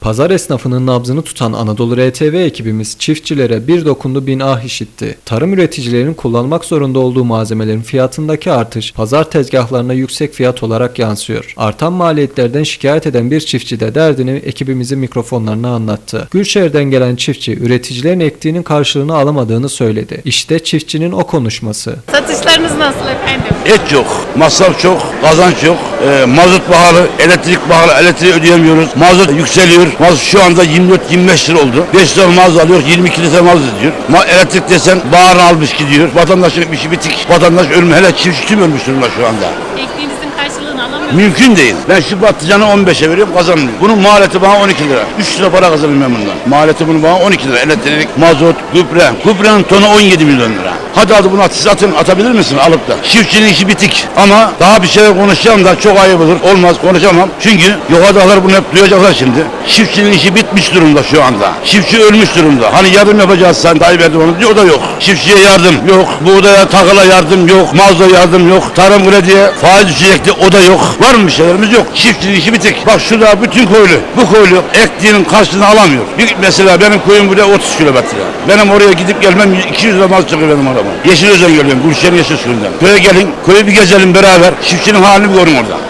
Pazar esnafının nabzını tutan Anadolu RTV ekibimiz çiftçilere bir dokundu bin ah işitti. Tarım üreticilerinin kullanmak zorunda olduğu malzemelerin fiyatındaki artış pazar tezgahlarına yüksek fiyat olarak yansıyor. Artan maliyetlerden şikayet eden bir çiftçi de derdini ekibimizin mikrofonlarına anlattı. Gülşehir'den gelen çiftçi üreticilerin ektiğinin karşılığını alamadığını söyledi. İşte çiftçinin o konuşması. Satışlarınız nasıl efendim? Et yok, masraf çok, kazanç yok, e, mazot pahalı, elektrik pahalı, elektriği ödeyemiyoruz. Mazot yükseliyor. Mazot şu anda 24-25 lira oldu. 5 lira mazot alıyor, 22 lira mazot ediyor. Ma elektrik desen bağrını almış gidiyor. Vatandaşın işi bitik. Vatandaş ölmüş. Hele çiftçi tüm ölmüş durumda şu anda. Ektiğinizin karşılığını alamıyor Mümkün değil. Ben şu patlıcanı 15'e veriyorum kazanmıyorum. Bunun maliyeti bana 12 lira. 3 lira para kazanıyorum ben bundan. Maliyeti bunun bana 12 lira. Elektrik, mazot, gübre. Gübrenin tonu 17 milyon lira. Hadi hadi bunu siz atın, atabilir misin alıp da? Çiftçinin işi bitik. Ama daha bir şeyler konuşacağım da çok ayıp olur. Olmaz konuşamam. Çünkü yok adamlar bunu hep duyacaklar şimdi. Çiftçinin işi bitmiş durumda şu anda. Çiftçi ölmüş durumda. Hani yardım yapacağız sen Tayyip Erdoğan'a diyor da yok. Çiftçiye yardım yok. Buğdaya takıla yardım yok. Mazda yardım yok. Tarım krediye faiz düşecekti o da yok. Var mı bir şeylerimiz yok. Çiftçinin işi bitik. Bak şurada bütün köylü. Bu köylü ektiğinin karşılığını alamıyor. Bir, mesela benim köyüm buraya 30 kilometre. Benim oraya gidip gelmem 200 lira mazot çıkıyor benim arabam. Yeşilöz'den geliyorum. Gülşen Yeşilsuyu'ndan. Köye gelin. Köyü bir gezelim beraber. Çiftçinin halini bir görün orada.